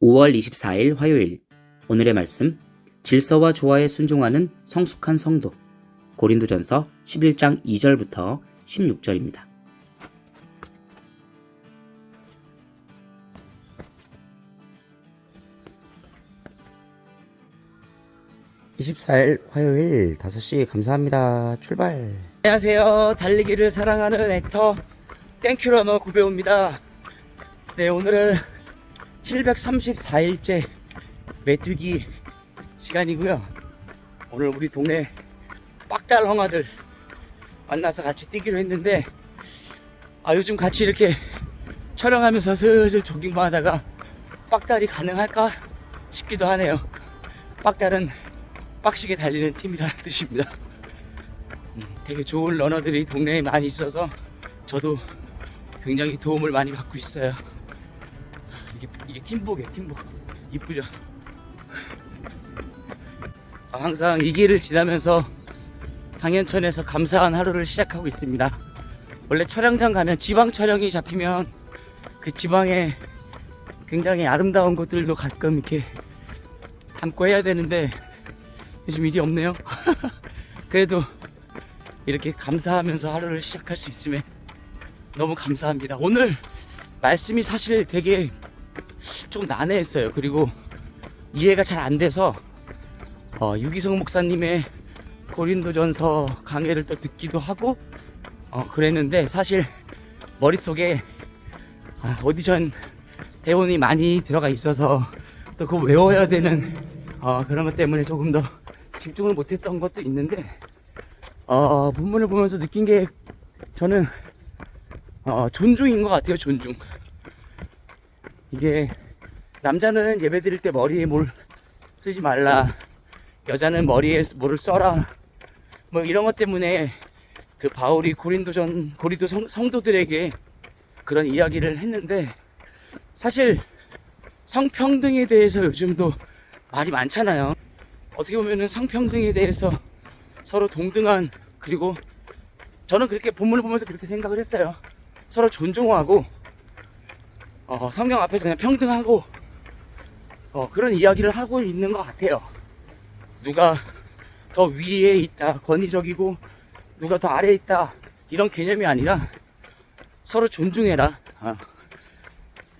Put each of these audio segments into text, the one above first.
5월 24일 화요일. 오늘의 말씀 질서와 조화에 순종하는 성숙한 성도. 고린도전서 11장 2절부터 16절입니다. (24일) 화요일 (5시) 감사합니다. 출발. 안녕하세요. 달리기를 사랑하는 액터 땡큐러너 구배우입니다. 네 오늘은 734일째 메뚜기 시간이고요. 오늘 우리 동네 빡달 형아들 만나서 같이 뛰기로 했는데 아 요즘 같이 이렇게 촬영하면서 슬슬 조깅만 하다가 빡달이 가능할까 싶기도 하네요. 빡달은 빡시게 달리는 팀이라는 뜻입니다. 음, 되게 좋은 러너들이 동네에 많이 있어서 저도 굉장히 도움을 많이 받고 있어요. 이게, 팀복이에요 팀복. 이쁘죠? 아, 항상 이 길을 지나면서 당연천에서 감사한 하루를 시작하고 있습니다. 원래 촬영장 가면 지방 촬영이 잡히면 그 지방에 굉장히 아름다운 곳들도 가끔 이렇게 담고 해야 되는데 요즘 일이 없네요. 그래도 이렇게 감사하면서 하루를 시작할 수 있음에 너무 감사합니다. 오늘 말씀이 사실 되게 좀 난해했어요. 그리고 이해가 잘 안 돼서 어, 유기성 목사님의 고린도전서 강해를 또 듣기도 하고 어, 그랬는데 사실 머릿속에 아, 오디션 대본이 많이 들어가 있어서 또 그거 외워야 되는 어, 그런 것 때문에 조금 더 집중을 못했던 것도 있는데 어, 본문을 보면서 느낀 게 저는 어, 존중인 것 같아요 존중 이게 남자는 예배 드릴 때 머리에 뭘 쓰지 말라. 여자는 머리에 뭐를 써라. 뭐 이런 것 때문에 그 바울이 고린도전 고린도 성, 성도들에게 그런 이야기를 했는데 사실 성평등에 대해서 요즘도 말이 많잖아요. 어떻게 보면은 성평등에 대해서 서로 동등한 그리고 저는 그렇게 본문을 보면서 그렇게 생각을 했어요. 서로 존중하고 어, 성경 앞에서 그냥 평등하고 어, 그런 이야기를 하고 있는 것 같아요. 누가 더 위에 있다, 권위적이고 누가 더 아래에 있다 이런 개념이 아니라 서로 존중해라 어,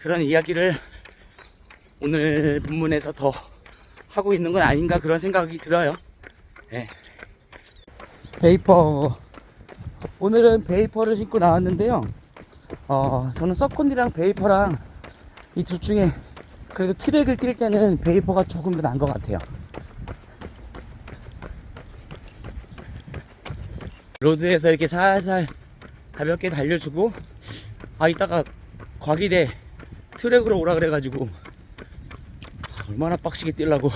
그런 이야기를 오늘 본문에서 더 하고 있는 건 아닌가 그런 생각이 들어요. 네. 베이퍼 오늘은 베이퍼를 신고 나왔는데요. 어, 저는 서콘이랑 베이퍼랑 이 둘 중에 그래도 트랙을 뛸 때는 베이퍼가 조금 더 나은 것 같아요. 로드에서 이렇게 살살 가볍게 달려주고, 아, 이따가 과기대 트랙으로 오라 그래가지고, 아, 얼마나 빡시게 뛰려고.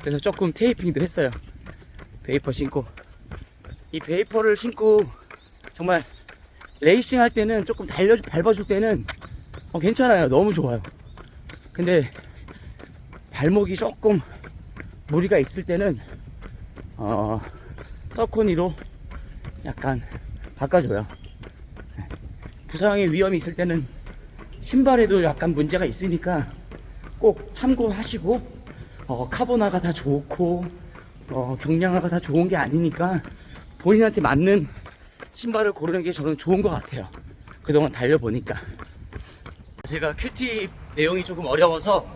그래서 조금 테이핑도 했어요. 베이퍼 신고. 이 베이퍼를 신고 정말 레이싱 할 때는 조금 달려 밟아줄 때는 어, 괜찮아요. 너무 좋아요. 근데 발목이 조금 무리가 있을 때는 어, 서코니로 약간 바꿔줘요. 부상의 위험이 있을 때는 신발에도 약간 문제가 있으니까 꼭 참고하시고 어, 카보나가 다 좋고 어, 경량화가 다 좋은 게 아니니까 본인한테 맞는 신발을 고르는 게 저는 좋은 것 같아요. 그동안 달려보니까. 제가 큐티 내용이 조금 어려워서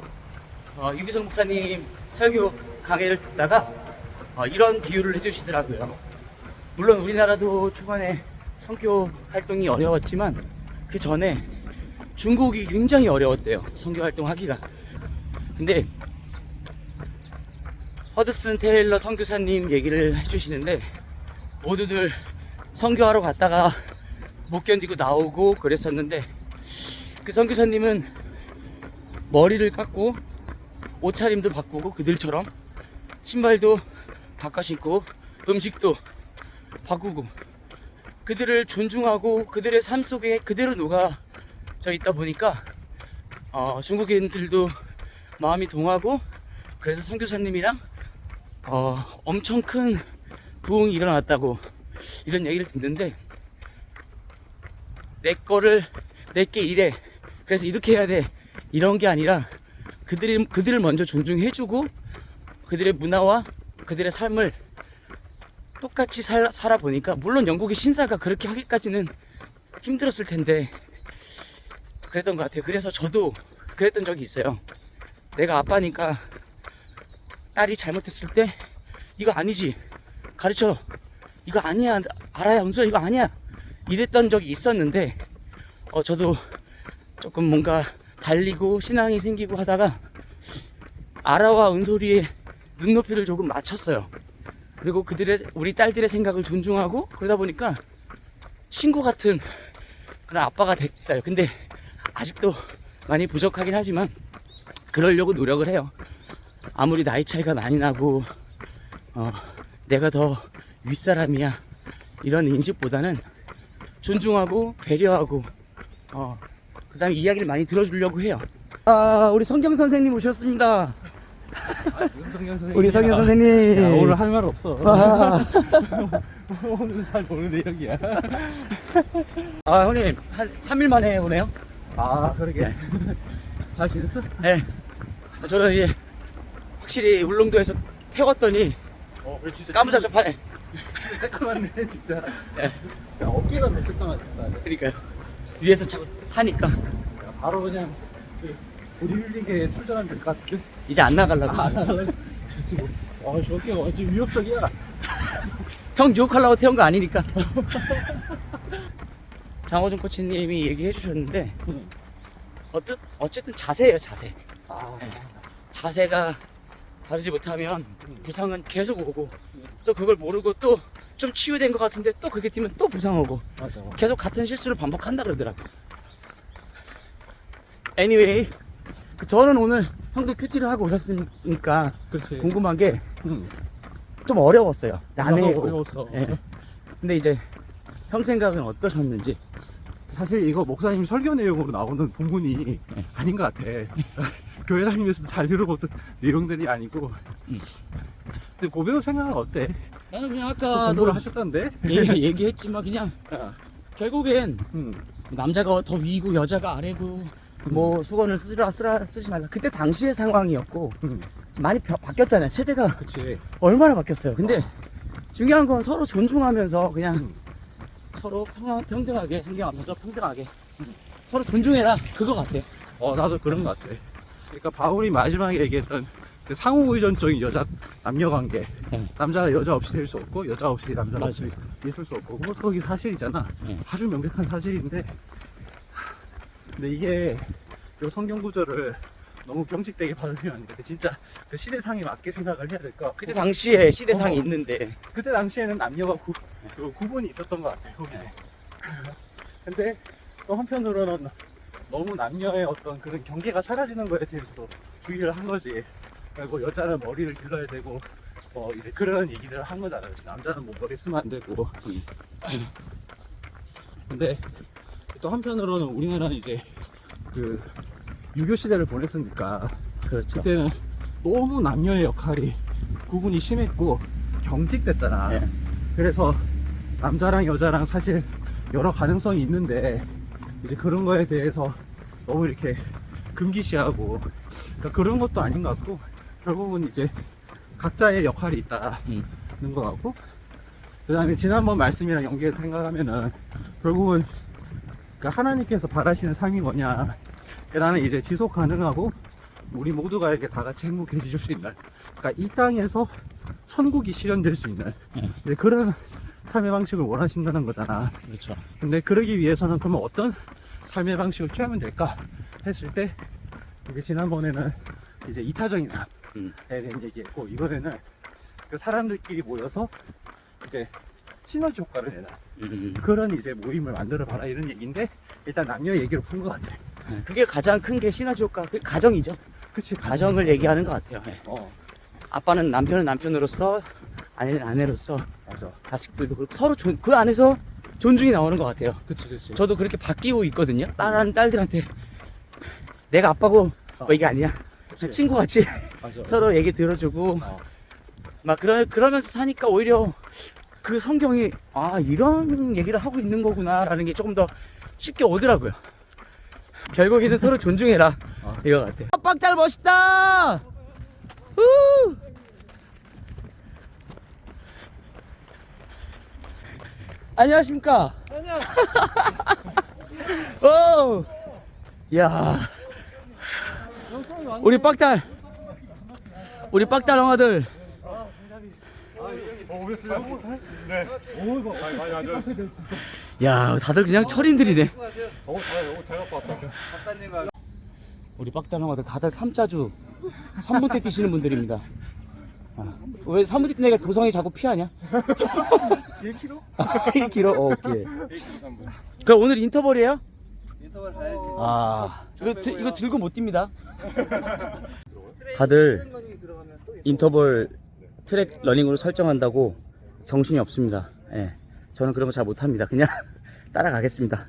어, 유기성 목사님 설교 강의를 듣다가 어, 이런 비유를 해주시더라고요. 물론 우리나라도 초반에 선교 활동이 어려웠지만 그 전에 중국이 굉장히 어려웠대요. 선교 활동하기가. 근데 허드슨 테일러 선교사님 얘기를 해주시는데 모두들 선교하러 갔다가 못 견디고 나오고 그랬었는데 그 선교사님은 머리를 깎고 옷차림도 바꾸고 그들처럼 신발도 바꿔 신고 음식도 바꾸고 그들을 존중하고 그들의 삶 속에 그대로 녹아져 있다 보니까 어, 중국인들도 마음이 동하고 그래서 선교사님이랑 어, 엄청 큰 부흥이 일어났다고 이런 얘기를 듣는데 내 거를 내게 이래 그래서 이렇게 해야 돼 이런 게 아니라 그들이 그들을 먼저 존중해주고 그들의 문화와 그들의 삶을 똑같이 살, 살아보니까 물론 영국의 신사가 그렇게 하기까지는 힘들었을 텐데 그랬던 것 같아요. 그래서 저도 그랬던 적이 있어요. 내가 아빠니까 딸이 잘못했을 때 이거 아니지 가르쳐 이거 아니야 알아야 은솔 이거 아니야 이랬던 적이 있었는데 어 저도 조금 뭔가 달리고 신앙이 생기고 하다가 아라와 은솔이의 눈높이를 조금 맞췄어요. 그리고 그들의 우리 딸들의 생각을 존중하고 그러다 보니까 친구 같은 그런 아빠가 됐어요. 근데 아직도 많이 부족하긴 하지만 그러려고 노력을 해요. 아무리 나이 차이가 많이 나고 어, 내가 더 윗사람이야 이런 인식보다는 존중하고 배려하고 어, 그 다음에 이야기를 많이 들어주려고 해요. 아 우리 성경 선생님 오셨습니다. 선생님? 우리 성경 선생님. 야, 오늘 할 말 없어. 아, 오늘 잘 오는 내용이야. 아 형님 한 3일 만에 오네요. 아 그러게. 네. 잘 지냈어? 네. 저는 이제 확실히 울릉도에서 태웠더니 어, 까무잡잡하네. 새까맣네 진짜. 네. 야, 어깨가 몇 새까맣다. 그러니까요. 위에서 자꾸 타니까 야, 바로 그냥 그 보디빌딩에 출전하면 될 것 같은데. 이제 안 나가려고. 아? 지금 와, 저 어깨가 완전 위협적이야. 형 유혹하려고 태운 거 아니니까. 장호준 코치님이 얘기해 주셨는데 어쨌, 어쨌든 자세예요 자세. 아, 자세가 다르지 못하면 부상은 계속 오고 또 그걸 모르고 또 좀 치유된 것 같은데 또 그게 뛰면 또 부상 오고 맞아. 계속 같은 실수를 반복한다 그러더라고. Anyway, 그 저는 오늘 형도 큐티를 하고 오셨으니까 그렇지. 궁금한 게좀 응. 어려웠어요. 난해했고. 어려웠어. 예. 근데 이제 형 생각은 어떠셨는지. 사실 이거 목사님 설교 내용으로 나오는 본문이 아닌 것 같아. 교회 다니면서 잘 들어보던 내용들이 아니고. 근데 고배우 생각은 어때? 나는 그냥 또 아까도 공부를 하셨다는데? 얘기, 얘기 했지만 그냥 결국엔 응. 남자가 더 위고 여자가 아래고 뭐 수건을 쓰라 쓰라 쓰지 말라. 그때 당시의 상황이었고 응. 많이 벼- 바뀌었잖아요. 세대가 그치. 얼마나 바뀌었어요. 근데 중요한 건 서로 존중하면서 그냥 응. 서로 평, 평등 하게 성경 앞에서 평등하게 서로 존중해라 그거 같아요. 어, 나도 그런 것 같아. 그러니까 바울이 마지막에 얘기했던 그 상호 의존적인 여자 남녀 관계. 네. 남자가 여자 없이 될 수 없고 여자 없이 남자가 맞아. 없이 있을 수 없고 그것이 사실이잖아. 네. 아주 명백한 사실인데. 근데 이게 요 성경 구절을 너무 병직되게 받으면 안 돼. 진짜 그 시대상에 맞게 생각을 해야 될 것 같고. 그때 당시에 시대상이 어. 있는데 그때 당시에는 남녀가 구, 그 구분이 있었던 것 같아요. 거기서. 근데 또 한편으로는 너무 남녀의 어떤 그런 경계가 사라지는 거에 대해서도 주의를 한 거지. 그리고 여자는 머리를 길러야 되고, 뭐 이제 그런 얘기들을 한 거잖아요. 남자는 뭐 머리 쓰면 안 되고. 근데 또 한편으로는 우리나라는 이제 그 유교 시대를 보냈으니까 그렇죠. 그때는 너무 남녀의 역할이 구분이 심했고 경직됐잖아. 예. 그래서 남자랑 여자랑 사실 여러 가능성이 있는데 이제 그런 거에 대해서 너무 이렇게 금기시하고 그러니까 그런 것도 아닌 것 같고 결국은 이제 각자의 역할이 있다는 음. 것 같고 그 다음에 지난번 말씀이랑 연계해서 생각하면은 결국은 그 하나님께서 바라시는 삶이 뭐냐 나는 이제 지속 가능하고 우리 모두가 이렇게 다 같이 행복해질 수 있는 그러니까 이 땅에서 천국이 실현될 수 있는 예. 이제 그런 삶의 방식을 원하신다는 거잖아 그렇죠. 근데 그러기 위해서는 그러면 어떤 삶의 방식을 취하면 될까 했을 때 이제 지난번에는 이제 이타적인 삶에 음. 대한 얘기했고 이번에는 그 사람들끼리 모여서 이제 시너지 효과를 내는 음. 그런 이제 모임을 만들어 봐라 이런 얘기인데 일단 남녀 얘기로 푼 것 같아. 그게 가장 큰 게 시너지 효과 그 가정이죠. 그치 가정을 얘기하는 것 같아요. 예. 어 아빠는 남편은 남편으로서 아내는 아내로서 맞아. 자식들도 그렇고 서로 존, 그 안에서 존중이 나오는 것 같아요. 그치 그치. 저도 그렇게 바뀌고 있거든요. 딸한 딸들한테 내가 아빠고 뭐 이게 아니야. 그치. 친구 같이 맞아. 서로 얘기 들어주고 어. 막 그러, 그러면서 사니까 오히려 그 성경이 아 이런 얘기를 하고 있는 거구나라는 게 조금 더 쉽게 오더라고요. 결국에는 서로 존중해라. 이거 같아. 아, 빡달 멋있다. 후. 안녕하십니까. 안녕. 오. 야. 우리 빡달. 우리 빡달 형아들. 야, 다들 그냥 철인들이네. 우리 빡달 형아들 다들 삼자주 3분 때 뛰시는 분들입니다. 아, 왜 3분 때 내가 도성이 자꾸 피하냐? 1km? 1km? 어, 오케이. 그럼 오늘 인터벌이에요? 인터벌 가야지. 아, 이거, 드, 이거 들고 못 뜁니다. 다들 인터벌 트랙 러닝으로 설정한다고 정신이 없습니다. 예. 저는 그런 거 잘 못합니다. 그냥 따라가겠습니다.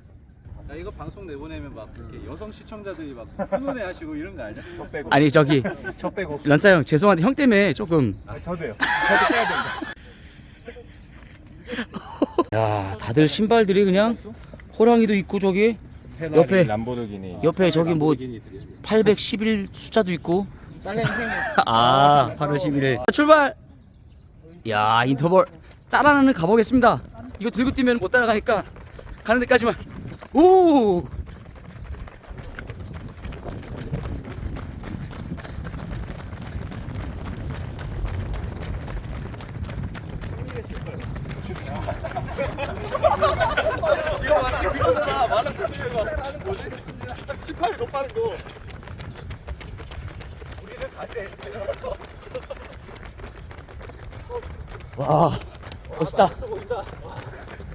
나 이거 방송 내보내면 막 이렇게 여성 시청자들이 막 훈훈해 하시고 이런 거 아니야? 저 빼고. 아니, 저기, 저 빼고. 런싸 형, 죄송한데 형 때문에 조금. 아, 저도요. 저도 빼야 된다. 야, 다들 신발들이 그냥 호랑이도 있고 저기 옆에 람보르기니 옆에 저기 뭐 811 숫자도 있고 아 8월 11일 출발 야 인터벌 따라는 가보겠습니다 이거 들고 뛰면 못 따라가니까 가는 데까지만 오 이거 마치 그거잖아. 많은 분들이 막 뭐지? 18이 더 빠른 거. 우리는 가지. 와 멋있다 보인다.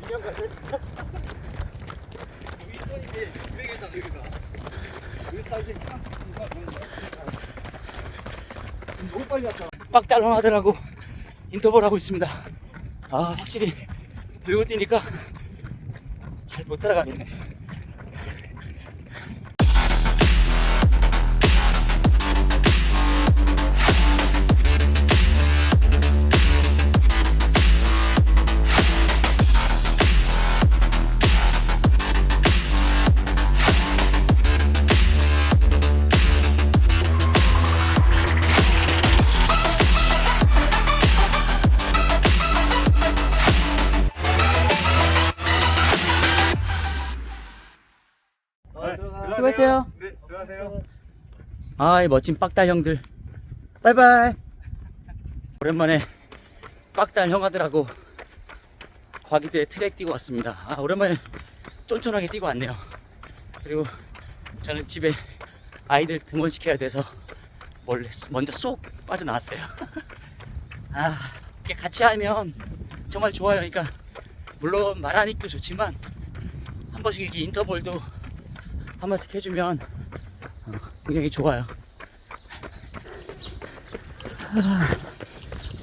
민영 가지. 윗선이 이제 200에서 여기가. 여기가 이제 시간 너무 빨리 왔잖아. 빡달랑하더라고 인터벌 하고 있습니다. 아 확실히 들고 뛰니까 잘 못 따라가네 수고했어요. 네, 들어가세요. 아 이 멋진 빡달 형들. 바이바이. 오랜만에 빡달 형아들하고 과기대 트랙 뛰고 왔습니다. 아 오랜만에 쫀쫀하게 뛰고 왔네요. 그리고 저는 집에 아이들 등원시켜야 돼서 원래 먼저 쏙 빠져나왔어요. 아 이렇게 같이 하면 정말 좋아요. 그러니까 물론 말하니까 좋지만 한 번씩 이렇게 인터벌도 한 번씩 해주면 어, 굉장히 좋아요.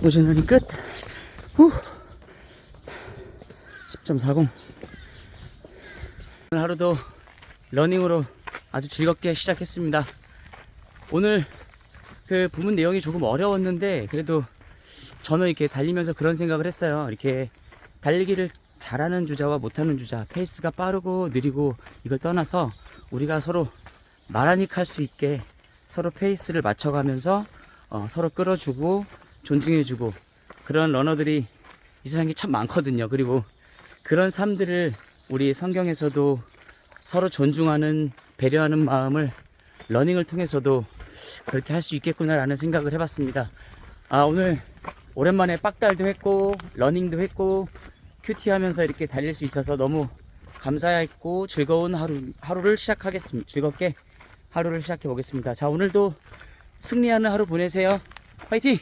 오전 러닝 끝. 후. 10.40. 오늘 하루도 러닝으로 아주 즐겁게 시작했습니다. 오늘 그 부분 내용이 조금 어려웠는데 그래도 저는 이렇게 달리면서 그런 생각을 했어요. 이렇게 달리기를 잘하는 주자와 못하는 주자, 페이스가 빠르고 느리고 이걸 떠나서 우리가 서로 나란히 할수 있게 서로 페이스를 맞춰가면서 어, 서로 끌어주고 존중해주고 그런 러너들이 이 세상에 참 많거든요. 그리고 그런 삶들을 우리 성경에서도 서로 존중하는 배려하는 마음을 러닝을 통해서도 그렇게 할 수 있겠구나라는 생각을 해봤습니다. 아 오늘 오랜만에 빡달도 했고 러닝도 했고 큐티 하면서 이렇게 달릴 수 있어서 너무 감사했고 즐거운 하루, 하루를 시작하겠습니다. 즐겁게 하루를 시작해 보겠습니다. 자, 오늘도 승리하는 하루 보내세요. 화이팅!